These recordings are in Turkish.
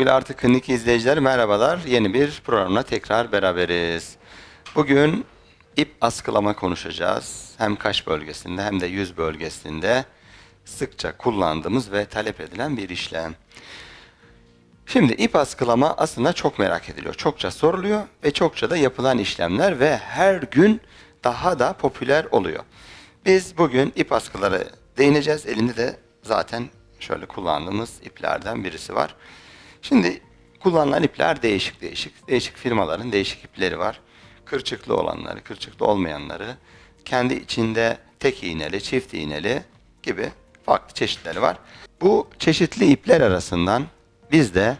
Sevgili Artı Klinik izleyiciler merhabalar. Yeni bir programla tekrar beraberiz. Bugün ip askılama konuşacağız. Hem kaş bölgesinde hem de yüz bölgesinde sıkça kullandığımız ve talep edilen bir işlem. Şimdi ip askılama aslında çok merak ediliyor. Çokça soruluyor ve çokça da yapılan işlemler ve her gün daha da popüler oluyor. Biz bugün ip askıları değineceğiz. Elimde de zaten şöyle kullandığımız iplerden birisi var. Şimdi kullanılan ipler değişik değişik. Değişik firmaların değişik ipleri var. Kırçıklı olanları, kırçıklı olmayanları, kendi içinde tek iğneli, çift iğneli gibi farklı çeşitleri var. Bu çeşitli ipler arasından biz de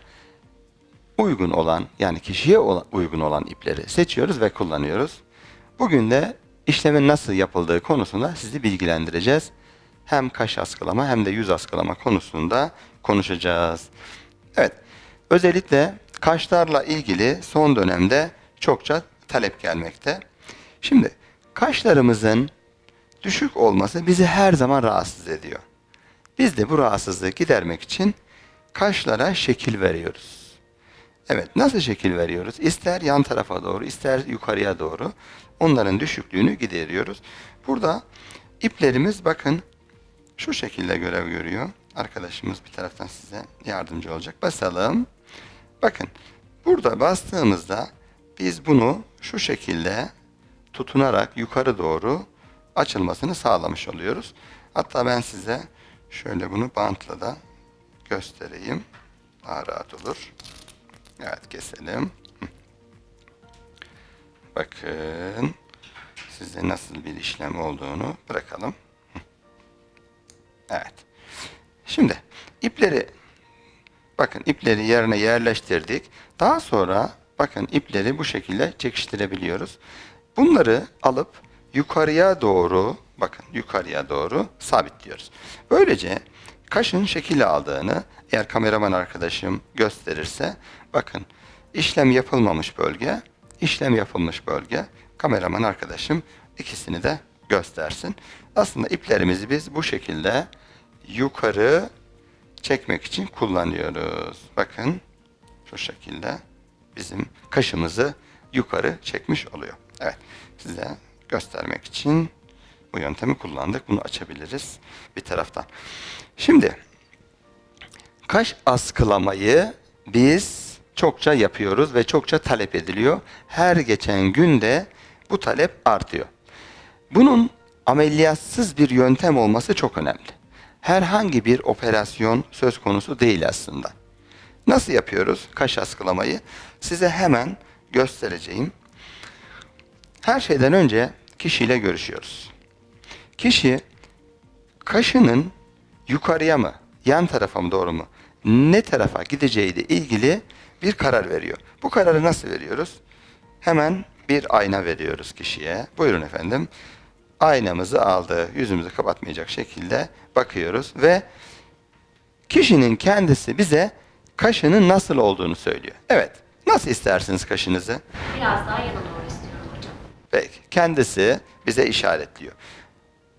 uygun olan yani kişiye uygun olan ipleri seçiyoruz ve kullanıyoruz. Bugün de işlemin nasıl yapıldığı konusunda sizi bilgilendireceğiz. Hem kaş askılama hem de yüz askılama konusunda konuşacağız. Evet, özellikle kaşlarla ilgili son dönemde çokça talep gelmekte. Şimdi kaşlarımızın düşük olması bizi her zaman rahatsız ediyor. Biz de bu rahatsızlığı gidermek için kaşlara şekil veriyoruz. Evet, nasıl şekil veriyoruz? İster yan tarafa doğru, ister yukarıya doğru. Onların düşüklüğünü gideriyoruz. Burada iplerimiz bakın şu şekilde görev görüyor. Arkadaşımız bir taraftan size yardımcı olacak. Basalım. Bakın burada bastığımızda biz bunu şu şekilde tutunarak yukarı doğru açılmasını sağlamış oluyoruz. Hatta ben size şöyle bunu bantla da göstereyim. Daha rahat olur. Evet keselim. Bakın size nasıl bir işlem olduğunu bırakalım. Evet. Şimdi ipleri bakın ipleri yerine yerleştirdik. Daha sonra bakın ipleri bu şekilde çekiştirebiliyoruz. Bunları alıp yukarıya doğru bakın yukarıya doğru sabitliyoruz. Böylece kaşın şekil aldığını eğer kameraman arkadaşım gösterirse bakın işlem yapılmamış bölge, işlem yapılmış bölge. Kameraman arkadaşım ikisini de göstersin. Aslında iplerimizi biz bu şekilde yukarı çekmek için kullanıyoruz. Bakın şu şekilde bizim kaşımızı yukarı çekmiş oluyor. Evet size göstermek için bu yöntemi kullandık. Bunu açabiliriz bir taraftan. Şimdi kaş askılamayı biz çokça yapıyoruz ve çokça talep ediliyor. Her geçen günde bu talep artıyor. Bunun ameliyatsız bir yöntem olması çok önemli. Herhangi bir operasyon söz konusu değil aslında. Nasıl yapıyoruz kaş askılamayı? Size hemen göstereceğim. Her şeyden önce kişiyle görüşüyoruz. Kişi kaşının yukarıya mı, yan tarafa mı doğru mu, ne tarafa gideceğiyle ilgili bir karar veriyor. Bu kararı nasıl veriyoruz? Hemen bir ayna veriyoruz kişiye. Buyurun efendim. Aynamızı aldı, yüzümüzü kapatmayacak şekilde bakıyoruz ve kişinin kendisi bize kaşının nasıl olduğunu söylüyor. Evet, nasıl istersiniz kaşınızı? Biraz daha yana doğru istiyorum hocam. Peki, kendisi bize işaretliyor.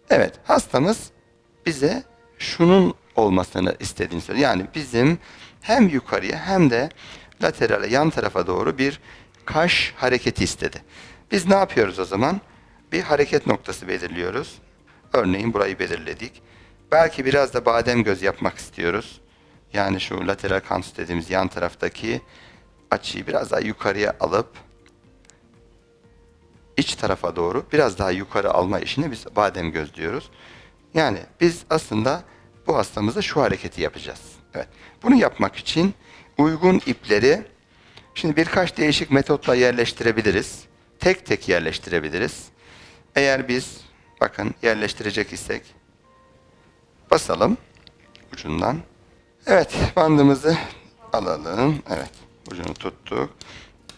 Evet, hastamız bize şunun olmasını istediğini söylüyor. Yani bizim hem yukarıya hem de laterale yan tarafa doğru bir kaş hareketi istedi. Biz ne yapıyoruz o zaman? Bir hareket noktası belirliyoruz. Örneğin burayı belirledik. Belki biraz da badem göz yapmak istiyoruz. Yani şu lateral kantus dediğimiz yan taraftaki açıyı biraz daha yukarıya alıp iç tarafa doğru biraz daha yukarı alma işini biz badem göz diyoruz. Yani biz aslında bu hastamızda şu hareketi yapacağız. Evet. Bunu yapmak için uygun ipleri şimdi birkaç değişik metotla yerleştirebiliriz. Tek tek yerleştirebiliriz. Eğer biz bakın yerleştirecek isek basalım ucundan. Evet bandımızı alalım. Evet ucunu tuttuk.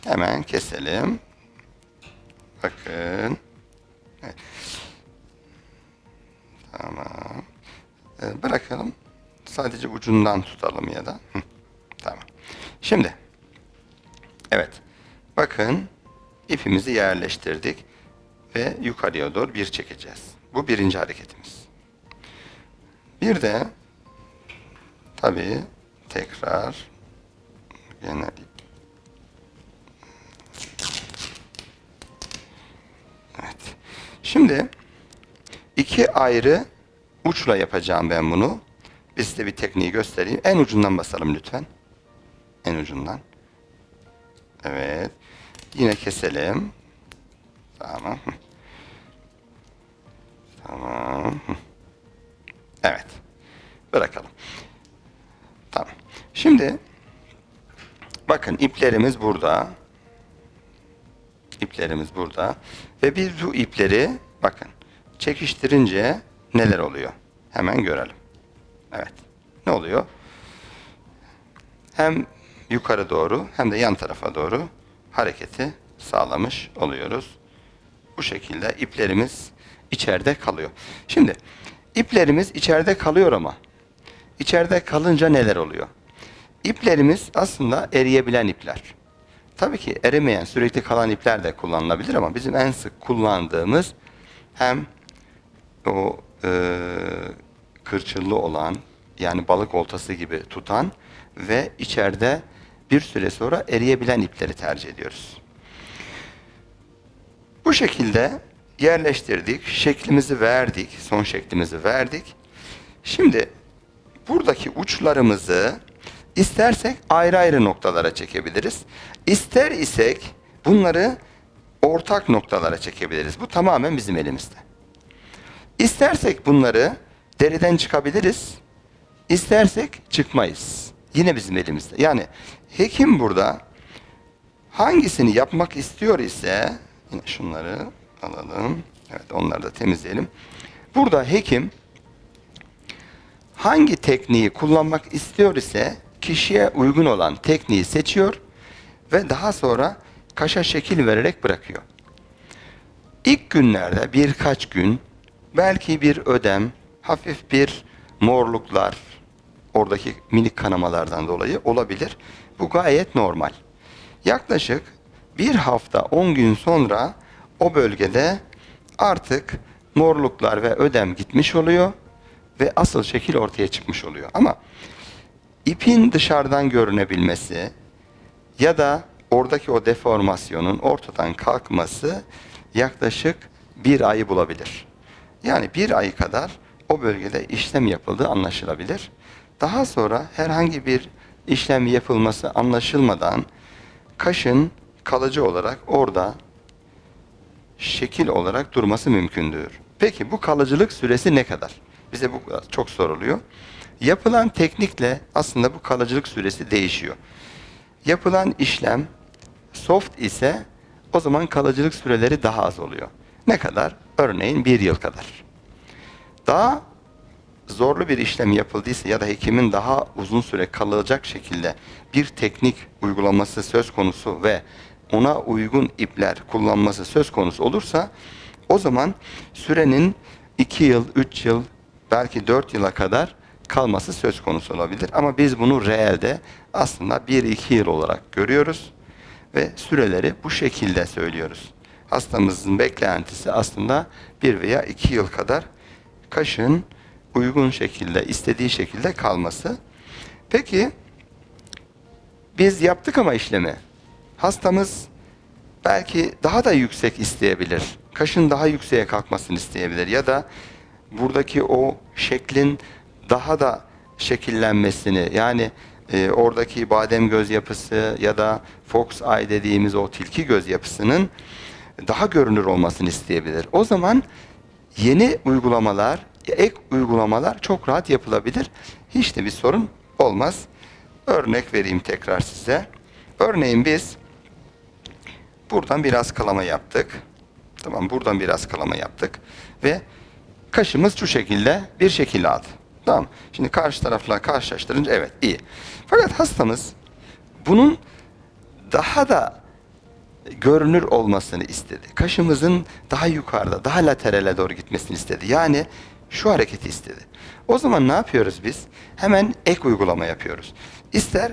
Hemen keselim. Bakın. Evet. Tamam. Ee, bırakalım. Sadece ucundan tutalım ya da. Hı, Tamam. Şimdi. Evet. Bakın. ipimizi yerleştirdik. Ve yukarıya doğru bir çekeceğiz. Bu birinci hareketimiz. Bir de tabii tekrar Genel Evet. Şimdi iki ayrı uçla yapacağım ben bunu. Bir size bir tekniği göstereyim. En ucundan basalım lütfen. En ucundan. Evet. Yine keselim. Tamam. Evet. Bırakalım. Tamam. Şimdi bakın iplerimiz burada. İplerimiz burada. Ve biz bu ipleri bakın çekiştirince neler oluyor? Hemen görelim. Evet. Ne oluyor? Hem yukarı doğru hem de yan tarafa doğru hareketi sağlamış oluyoruz. Bu şekilde iplerimiz içeride kalıyor. Şimdi iplerimiz içeride kalıyor ama içeride kalınca neler oluyor? İplerimiz aslında eriyebilen ipler. Tabii ki erimeyen, sürekli kalan ipler de kullanılabilir ama bizim en sık kullandığımız hem o e, kırçıllı olan yani balık oltası gibi tutan ve içeride bir süre sonra eriyebilen ipleri tercih ediyoruz. Bu şekilde yerleştirdik, şeklimizi verdik, son şeklimizi verdik. Şimdi buradaki uçlarımızı istersek ayrı ayrı noktalara çekebiliriz. İster isek bunları ortak noktalara çekebiliriz. Bu tamamen bizim elimizde. İstersek bunları deriden çıkabiliriz. İstersek çıkmayız. Yine bizim elimizde. Yani hekim burada hangisini yapmak istiyor ise yine şunları alalım. Evet onları da temizleyelim. Burada hekim hangi tekniği kullanmak istiyor ise kişiye uygun olan tekniği seçiyor ve daha sonra kaşa şekil vererek bırakıyor. İlk günlerde birkaç gün belki bir ödem, hafif bir morluklar oradaki minik kanamalardan dolayı olabilir. Bu gayet normal. Yaklaşık bir hafta 10 gün sonra o bölgede artık morluklar ve ödem gitmiş oluyor ve asıl şekil ortaya çıkmış oluyor. Ama ipin dışarıdan görünebilmesi ya da oradaki o deformasyonun ortadan kalkması yaklaşık bir ayı bulabilir. Yani bir ay kadar o bölgede işlem yapıldığı anlaşılabilir. Daha sonra herhangi bir işlem yapılması anlaşılmadan kaşın kalıcı olarak orada şekil olarak durması mümkündür. Peki bu kalıcılık süresi ne kadar? Bize bu çok soruluyor. Yapılan teknikle aslında bu kalıcılık süresi değişiyor. Yapılan işlem soft ise o zaman kalıcılık süreleri daha az oluyor. Ne kadar? Örneğin bir yıl kadar. Daha zorlu bir işlem yapıldıysa ya da hekimin daha uzun süre kalacak şekilde bir teknik uygulaması söz konusu ve ona uygun ipler kullanması söz konusu olursa o zaman sürenin 2 yıl, 3 yıl, belki 4 yıla kadar kalması söz konusu olabilir. Ama biz bunu reelde aslında 1-2 yıl olarak görüyoruz ve süreleri bu şekilde söylüyoruz. Hastamızın beklentisi aslında 1 veya 2 yıl kadar kaşın uygun şekilde, istediği şekilde kalması. Peki biz yaptık ama işlemi. Hastamız belki daha da yüksek isteyebilir. Kaşın daha yükseğe kalkmasını isteyebilir ya da buradaki o şeklin daha da şekillenmesini yani e, oradaki badem göz yapısı ya da fox eye dediğimiz o tilki göz yapısının daha görünür olmasını isteyebilir. O zaman yeni uygulamalar, ek uygulamalar çok rahat yapılabilir. Hiç de bir sorun olmaz. Örnek vereyim tekrar size. Örneğin biz buradan biraz kalama yaptık. Tamam buradan biraz kalama yaptık ve kaşımız şu şekilde bir şekil aldı. Tamam. Şimdi karşı tarafla karşılaştırınca evet iyi. Fakat hastamız bunun daha da görünür olmasını istedi. Kaşımızın daha yukarıda, daha laterale doğru gitmesini istedi. Yani şu hareketi istedi. O zaman ne yapıyoruz biz? Hemen ek uygulama yapıyoruz. İster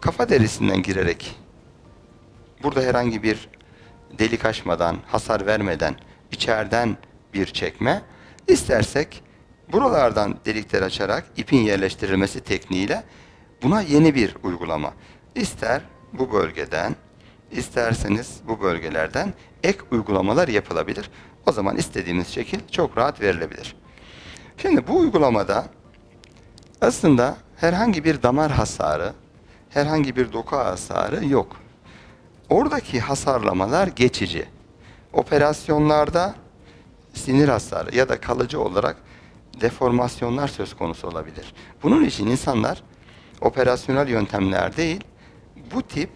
kafa derisinden girerek burada herhangi bir delik açmadan, hasar vermeden içeriden bir çekme, istersek buralardan delikler açarak ipin yerleştirilmesi tekniğiyle buna yeni bir uygulama. ister bu bölgeden, isterseniz bu bölgelerden ek uygulamalar yapılabilir. O zaman istediğimiz şekil çok rahat verilebilir. Şimdi bu uygulamada aslında herhangi bir damar hasarı, herhangi bir doku hasarı yok. Oradaki hasarlamalar geçici. Operasyonlarda sinir hasarı ya da kalıcı olarak deformasyonlar söz konusu olabilir. Bunun için insanlar operasyonel yöntemler değil, bu tip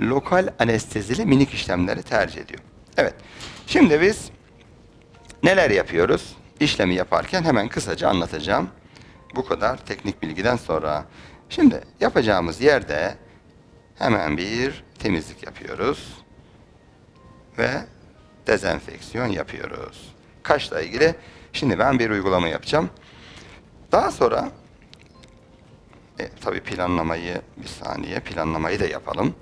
lokal anestezili minik işlemleri tercih ediyor. Evet, şimdi biz neler yapıyoruz? İşlemi yaparken hemen kısaca anlatacağım. Bu kadar teknik bilgiden sonra. Şimdi yapacağımız yerde hemen bir temizlik yapıyoruz ve dezenfeksiyon yapıyoruz. Kaşla ilgili şimdi ben bir uygulama yapacağım. Daha sonra e, tabii planlamayı bir saniye planlamayı da yapalım.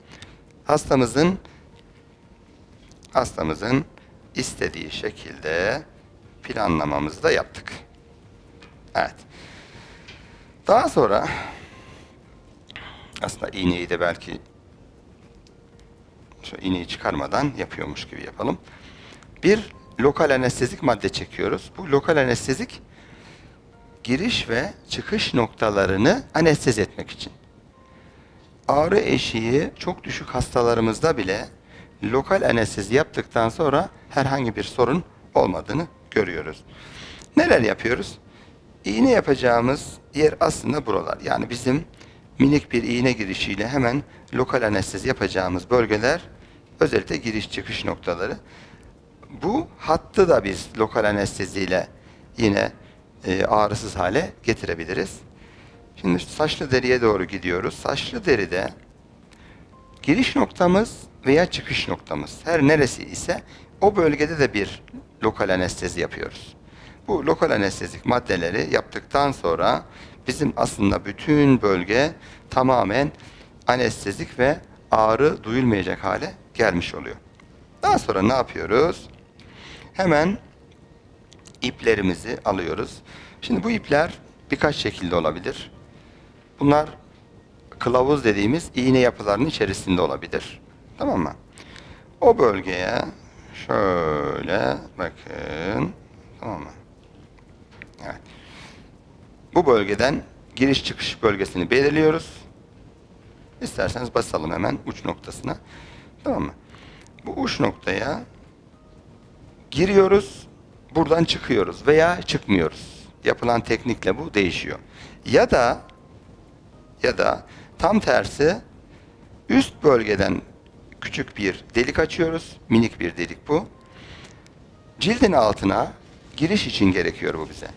Hastamızın hastamızın istediği şekilde planlamamızı da yaptık. Evet. Daha sonra aslında iğneyi de belki şu iğneyi çıkarmadan yapıyormuş gibi yapalım. Bir lokal anestezik madde çekiyoruz. Bu lokal anestezik giriş ve çıkış noktalarını anestezi etmek için. Ağrı eşiği çok düşük hastalarımızda bile lokal anestezi yaptıktan sonra herhangi bir sorun olmadığını görüyoruz. Neler yapıyoruz? İğne yapacağımız yer aslında buralar. Yani bizim minik bir iğne girişiyle hemen lokal anestezi yapacağımız bölgeler özellikle giriş çıkış noktaları. Bu hattı da biz lokal anesteziyle yine e, ağrısız hale getirebiliriz. Şimdi saçlı deriye doğru gidiyoruz. Saçlı deride giriş noktamız veya çıkış noktamız her neresi ise o bölgede de bir lokal anestezi yapıyoruz. Bu lokal anestezik maddeleri yaptıktan sonra bizim aslında bütün bölge tamamen anestezik ve ağrı duyulmayacak hale gelmiş oluyor. Daha sonra ne yapıyoruz? Hemen iplerimizi alıyoruz. Şimdi bu ipler birkaç şekilde olabilir. Bunlar kılavuz dediğimiz iğne yapılarının içerisinde olabilir. Tamam mı? O bölgeye şöyle bakın. Tamam mı? Evet. Bu bölgeden giriş çıkış bölgesini belirliyoruz. İsterseniz basalım hemen uç noktasına. Tamam mı? Bu uç noktaya giriyoruz, buradan çıkıyoruz veya çıkmıyoruz. Yapılan teknikle bu değişiyor. Ya da ya da tam tersi üst bölgeden küçük bir delik açıyoruz. Minik bir delik bu. Cildin altına giriş için gerekiyor bu bize.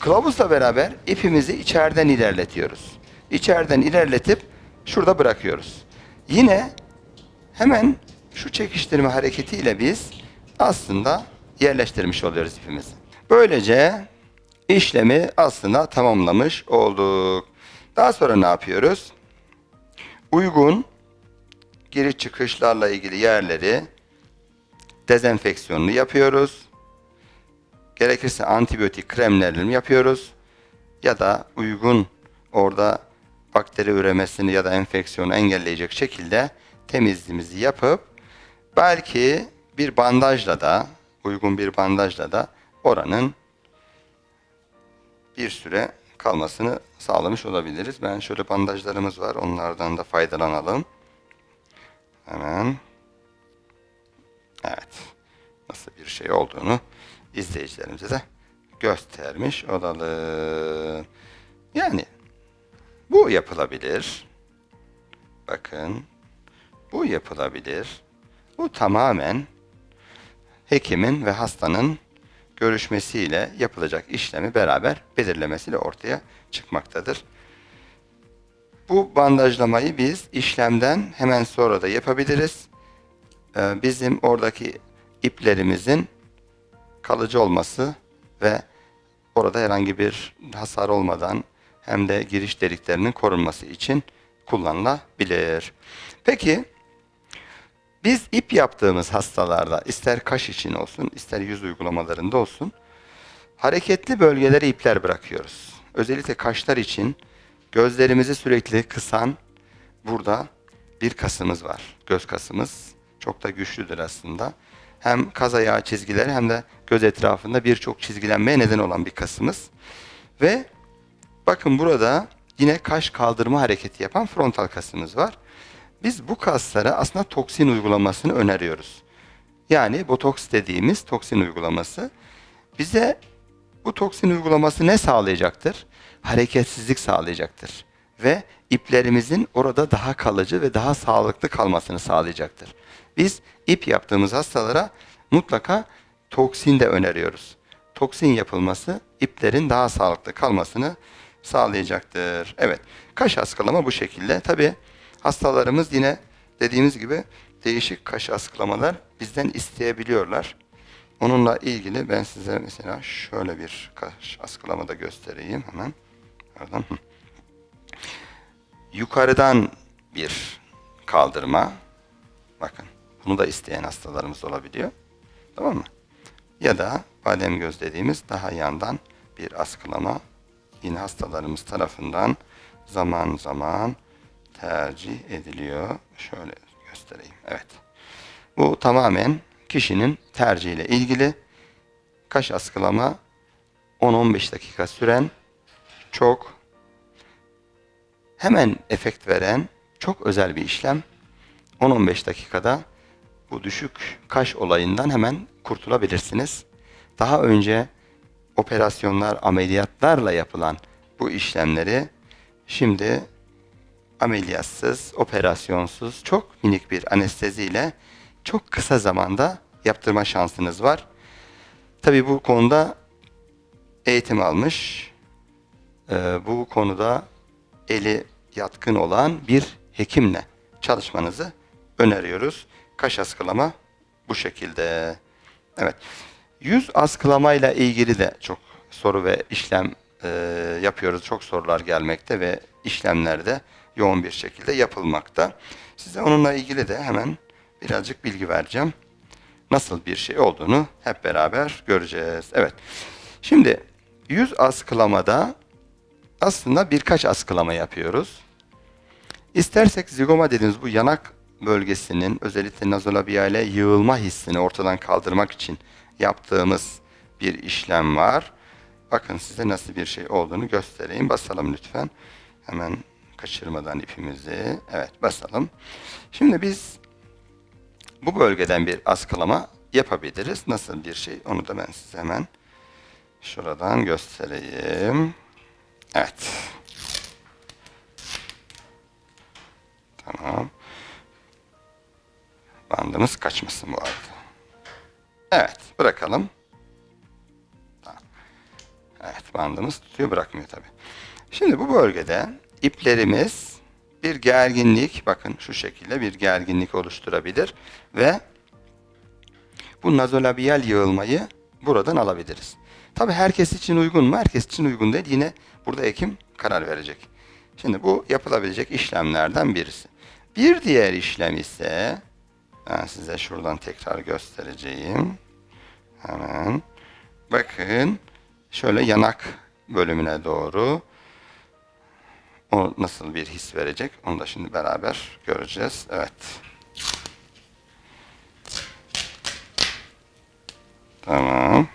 Kılavuzla beraber ipimizi içeriden ilerletiyoruz. İçeriden ilerletip şurada bırakıyoruz. Yine hemen şu çekiştirme hareketiyle biz aslında yerleştirmiş oluyoruz ipimizi. Böylece işlemi aslında tamamlamış olduk. Daha sonra ne yapıyoruz? Uygun giriş çıkışlarla ilgili yerleri dezenfeksiyonunu yapıyoruz. Gerekirse antibiyotik kremlerini yapıyoruz. Ya da uygun orada bakteri üremesini ya da enfeksiyonu engelleyecek şekilde temizliğimizi yapıp belki bir bandajla da uygun bir bandajla da oranın bir süre kalmasını sağlamış olabiliriz. Ben şöyle bandajlarımız var. Onlardan da faydalanalım. Hemen. Evet. Nasıl bir şey olduğunu izleyicilerimize de göstermiş olalım. Yani bu yapılabilir. Bakın. Bu yapılabilir. Bu tamamen hekimin ve hastanın görüşmesiyle yapılacak işlemi beraber belirlemesiyle ortaya çıkmaktadır. Bu bandajlamayı biz işlemden hemen sonra da yapabiliriz. Ee, bizim oradaki iplerimizin kalıcı olması ve orada herhangi bir hasar olmadan hem de giriş deliklerinin korunması için kullanılabilir. Peki biz ip yaptığımız hastalarda ister kaş için olsun ister yüz uygulamalarında olsun hareketli bölgelere ipler bırakıyoruz. Özellikle kaşlar için gözlerimizi sürekli kısan burada bir kasımız var. Göz kasımız çok da güçlüdür aslında. Hem kaz ayağı çizgileri hem de göz etrafında birçok çizgilenmeye neden olan bir kasımız. Ve bakın burada yine kaş kaldırma hareketi yapan frontal kasımız var. Biz bu kaslara aslında toksin uygulamasını öneriyoruz. Yani botoks dediğimiz toksin uygulaması bize bu toksin uygulaması ne sağlayacaktır? Hareketsizlik sağlayacaktır. Ve iplerimizin orada daha kalıcı ve daha sağlıklı kalmasını sağlayacaktır. Biz ip yaptığımız hastalara mutlaka toksin de öneriyoruz. Toksin yapılması iplerin daha sağlıklı kalmasını sağlayacaktır. Evet, kaş askılama bu şekilde. Tabi hastalarımız yine dediğimiz gibi değişik kaş askılamalar bizden isteyebiliyorlar. Onunla ilgili ben size mesela şöyle bir kaş askılama da göstereyim hemen. Pardon. Yukarıdan bir kaldırma. Bakın bunu da isteyen hastalarımız olabiliyor. Tamam mı? Ya da badem göz dediğimiz daha yandan bir askılama yine hastalarımız tarafından zaman zaman tercih ediliyor. Şöyle göstereyim. Evet. Bu tamamen kişinin tercihiyle ilgili. Kaş askılama 10-15 dakika süren çok hemen efekt veren çok özel bir işlem. 10-15 dakikada bu düşük kaş olayından hemen kurtulabilirsiniz. Daha önce operasyonlar, ameliyatlarla yapılan bu işlemleri şimdi ameliyatsız, operasyonsuz, çok minik bir anesteziyle çok kısa zamanda yaptırma şansınız var. Tabii bu konuda eğitim almış, e, bu konuda eli yatkın olan bir hekimle çalışmanızı öneriyoruz. Kaş askılama bu şekilde. Evet. Yüz askılamayla ilgili de çok soru ve işlem e, yapıyoruz. Çok sorular gelmekte ve işlemlerde yoğun bir şekilde yapılmakta. Size onunla ilgili de hemen birazcık bilgi vereceğim. Nasıl bir şey olduğunu hep beraber göreceğiz. Evet. Şimdi yüz askılamada aslında birkaç askılama yapıyoruz. İstersek zigoma dediğimiz bu yanak bölgesinin özellikle nazolabiyale yığılma hissini ortadan kaldırmak için yaptığımız bir işlem var. Bakın size nasıl bir şey olduğunu göstereyim. Basalım lütfen. Hemen kaçırmadan ipimizi. Evet basalım. Şimdi biz bu bölgeden bir askılama yapabiliriz. Nasıl bir şey onu da ben size hemen şuradan göstereyim. Evet. Tamam. Bandımız kaçmasın bu arada. Evet, bırakalım. Evet, bandımız tutuyor, bırakmıyor tabi. Şimdi bu bölgede iplerimiz bir gerginlik, bakın şu şekilde bir gerginlik oluşturabilir ve bu nazolabiyal yığılmayı buradan alabiliriz. Tabi herkes için uygun mu? Herkes için uygun değil. Yine burada hekim karar verecek. Şimdi bu yapılabilecek işlemlerden birisi. Bir diğer işlem ise size şuradan tekrar göstereceğim. Hemen. Bakın şöyle yanak bölümüne doğru o nasıl bir his verecek onu da şimdi beraber göreceğiz. Evet. Tamam.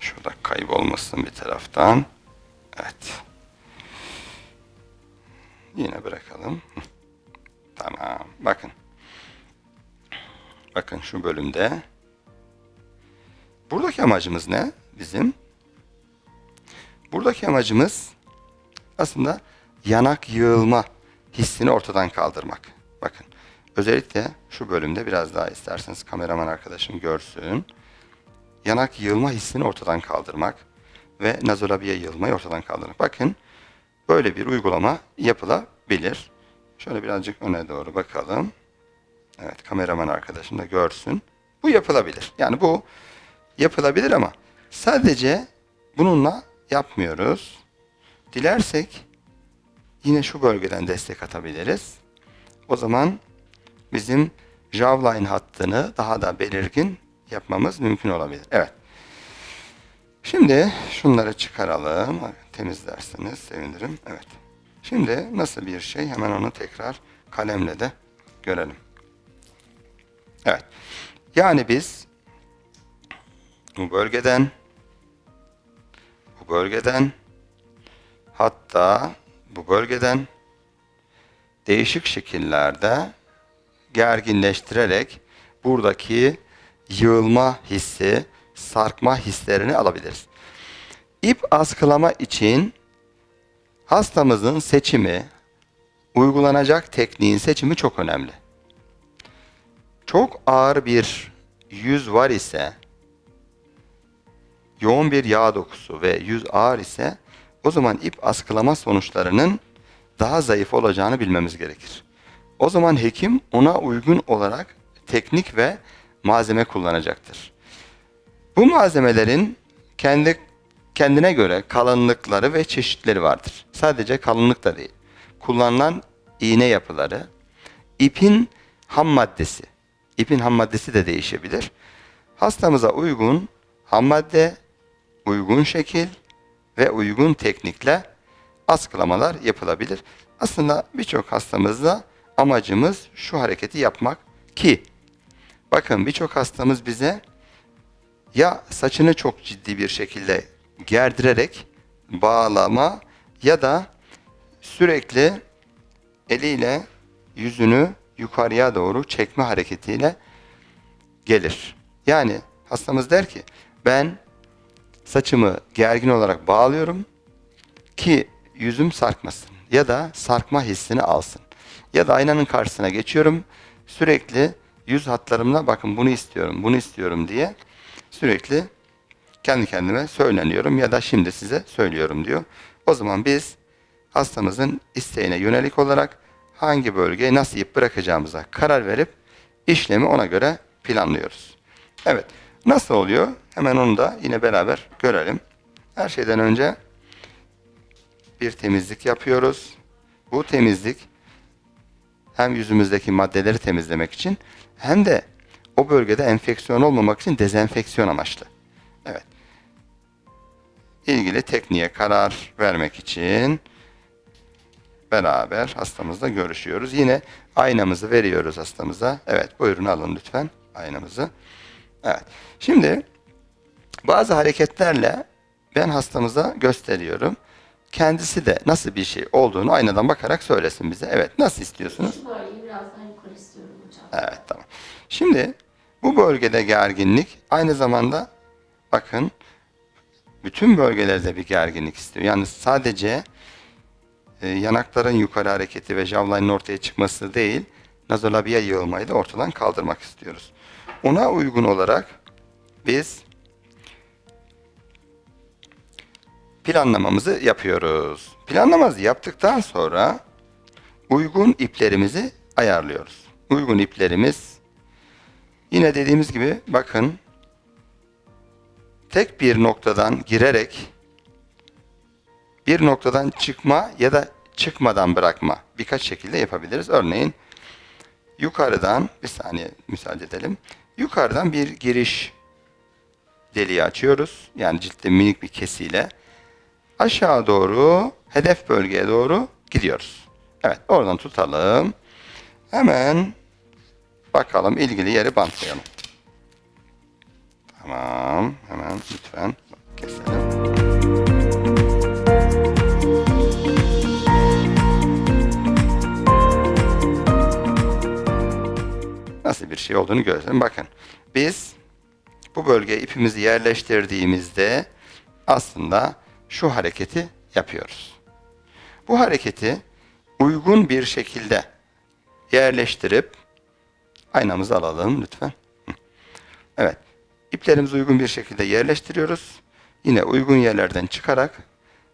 Şurada kaybolmasın bir taraftan. Evet. Yine bırakalım. Tamam. Bakın. Bakın şu bölümde. Buradaki amacımız ne? Bizim. Buradaki amacımız aslında yanak yığılma hissini ortadan kaldırmak. Bakın. Özellikle şu bölümde biraz daha isterseniz kameraman arkadaşım görsün. Yanak yığılma hissini ortadan kaldırmak ve nazolabiye yığılmayı ortadan kaldırmak. Bakın böyle bir uygulama yapılabilir. Şöyle birazcık öne doğru bakalım. Evet kameraman arkadaşım da görsün. Bu yapılabilir. Yani bu yapılabilir ama sadece bununla yapmıyoruz. Dilersek yine şu bölgeden destek atabiliriz. O zaman bizim jawline hattını daha da belirgin yapmamız mümkün olabilir. Evet. Şimdi şunları çıkaralım. Temizlerseniz sevinirim. Evet. Şimdi nasıl bir şey hemen onu tekrar kalemle de görelim. Evet. Yani biz bu bölgeden bu bölgeden hatta bu bölgeden değişik şekillerde gerginleştirerek buradaki yığılma hissi, sarkma hislerini alabiliriz. İp askılama için hastamızın seçimi, uygulanacak tekniğin seçimi çok önemli. Çok ağır bir yüz var ise, yoğun bir yağ dokusu ve yüz ağır ise o zaman ip askılama sonuçlarının daha zayıf olacağını bilmemiz gerekir. O zaman hekim ona uygun olarak teknik ve malzeme kullanacaktır. Bu malzemelerin kendi kendine göre kalınlıkları ve çeşitleri vardır. Sadece kalınlık da değil. Kullanılan iğne yapıları, ipin ham maddesi, ipin ham maddesi de değişebilir. Hastamıza uygun ham madde, uygun şekil ve uygun teknikle askılamalar yapılabilir. Aslında birçok hastamızda amacımız şu hareketi yapmak ki bakın birçok hastamız bize ya saçını çok ciddi bir şekilde gerdirerek bağlama ya da sürekli eliyle yüzünü yukarıya doğru çekme hareketiyle gelir. Yani hastamız der ki ben saçımı gergin olarak bağlıyorum ki yüzüm sarkmasın ya da sarkma hissini alsın. Ya da aynanın karşısına geçiyorum sürekli yüz hatlarımla bakın bunu istiyorum bunu istiyorum diye sürekli kendi kendime söyleniyorum ya da şimdi size söylüyorum diyor. O zaman biz hastamızın isteğine yönelik olarak hangi bölgeye nasıl ip bırakacağımıza karar verip işlemi ona göre planlıyoruz. Evet nasıl oluyor? Hemen onu da yine beraber görelim. Her şeyden önce bir temizlik yapıyoruz. Bu temizlik hem yüzümüzdeki maddeleri temizlemek için hem de o bölgede enfeksiyon olmamak için dezenfeksiyon amaçlı. Evet. İlgili tekniğe karar vermek için beraber hastamızla görüşüyoruz. Yine aynamızı veriyoruz hastamıza. Evet buyurun alın lütfen aynamızı. Evet. Şimdi bazı hareketlerle ben hastamıza gösteriyorum. Kendisi de nasıl bir şey olduğunu aynadan bakarak söylesin bize. Evet nasıl istiyorsunuz? Böyle biraz daha yukarı istiyorum hocam. Evet tamam. Şimdi bu bölgede gerginlik aynı zamanda bakın bütün bölgelerde bir gerginlik istiyor. Yani sadece e, yanakların yukarı hareketi ve jawline'ın ortaya çıkması değil, nazolabiya yığılmayı da ortadan kaldırmak istiyoruz. Ona uygun olarak biz planlamamızı yapıyoruz. Planlamamızı yaptıktan sonra uygun iplerimizi ayarlıyoruz. Uygun iplerimiz yine dediğimiz gibi bakın tek bir noktadan girerek bir noktadan çıkma ya da çıkmadan bırakma birkaç şekilde yapabiliriz. Örneğin yukarıdan bir saniye müsaade edelim. Yukarıdan bir giriş deliği açıyoruz. Yani ciltte minik bir kesiyle aşağı doğru hedef bölgeye doğru gidiyoruz. Evet oradan tutalım. Hemen bakalım ilgili yeri bantlayalım. Tamam hemen lütfen keselim. Nasıl bir şey olduğunu görelim. Bakın biz bu bölgeye ipimizi yerleştirdiğimizde aslında şu hareketi yapıyoruz. Bu hareketi uygun bir şekilde yerleştirip aynamızı alalım lütfen. Evet. İplerimizi uygun bir şekilde yerleştiriyoruz. Yine uygun yerlerden çıkarak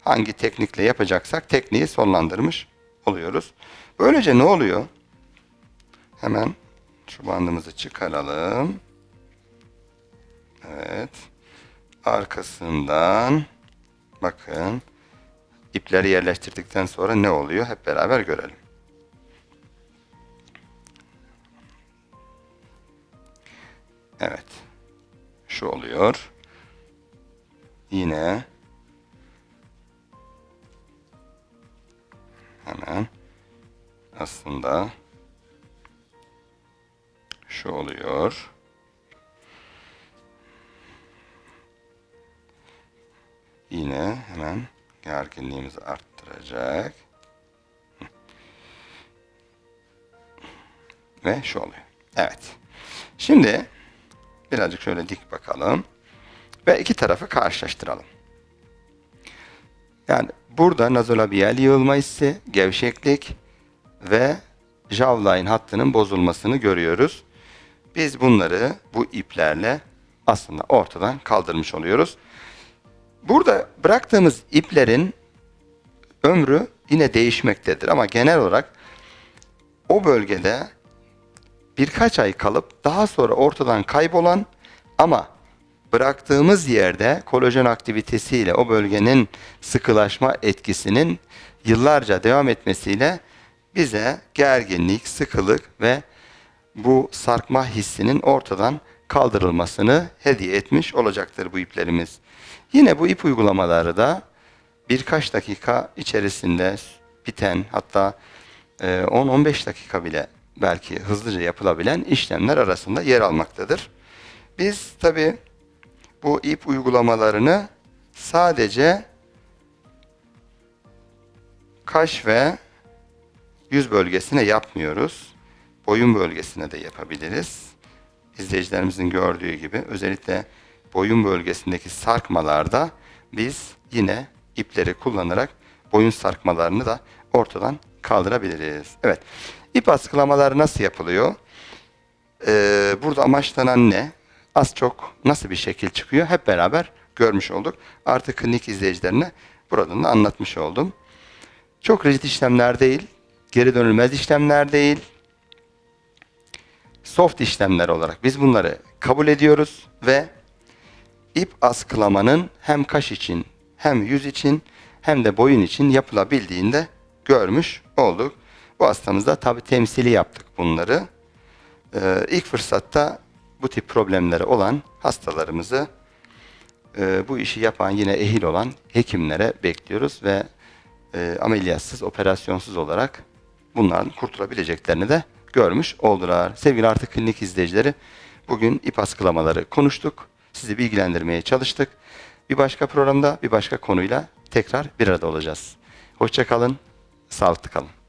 hangi teknikle yapacaksak tekniği sonlandırmış oluyoruz. Böylece ne oluyor? Hemen şu bandımızı çıkaralım. Evet. Arkasından bakın ipleri yerleştirdikten sonra ne oluyor? Hep beraber görelim. Evet. Şu oluyor. Yine aslında şu oluyor. Yine hemen gerginliğimizi arttıracak. Ve şu oluyor. Evet. Şimdi birazcık şöyle dik bakalım. Ve iki tarafı karşılaştıralım. Yani burada nazolabiyal yığılma hissi, gevşeklik ve jawline hattının bozulmasını görüyoruz. Biz bunları bu iplerle aslında ortadan kaldırmış oluyoruz. Burada bıraktığımız iplerin ömrü yine değişmektedir ama genel olarak o bölgede birkaç ay kalıp daha sonra ortadan kaybolan ama bıraktığımız yerde kolajen aktivitesiyle o bölgenin sıkılaşma etkisinin yıllarca devam etmesiyle bize gerginlik, sıkılık ve bu sarkma hissinin ortadan kaldırılmasını hediye etmiş olacaktır bu iplerimiz. Yine bu ip uygulamaları da birkaç dakika içerisinde biten hatta e, 10-15 dakika bile belki hızlıca yapılabilen işlemler arasında yer almaktadır. Biz tabi bu ip uygulamalarını sadece kaş ve yüz bölgesine yapmıyoruz. Boyun bölgesine de yapabiliriz. İzleyicilerimizin gördüğü gibi özellikle boyun bölgesindeki sarkmalarda biz yine ipleri kullanarak boyun sarkmalarını da ortadan kaldırabiliriz. Evet. İp askılamaları nasıl yapılıyor? Ee, burada amaçlanan ne? Az çok nasıl bir şekil çıkıyor? Hep beraber görmüş olduk. Artık klinik izleyicilerine buradan da anlatmış oldum. Çok rigid işlemler değil, geri dönülmez işlemler değil, soft işlemler olarak biz bunları kabul ediyoruz ve ip askılamanın hem kaş için hem yüz için hem de boyun için yapılabildiğini de görmüş olduk. Bu hastamızda tabi temsili yaptık bunları. Ee, ilk fırsatta bu tip problemleri olan hastalarımızı e, bu işi yapan yine ehil olan hekimlere bekliyoruz ve e, ameliyatsız, operasyonsuz olarak bunlardan kurtulabileceklerini de görmüş oldular. Sevgili artık klinik izleyicileri, bugün ip askılamaları konuştuk. Sizi bilgilendirmeye çalıştık. Bir başka programda bir başka konuyla tekrar bir arada olacağız. Hoşçakalın, sağlıklı kalın.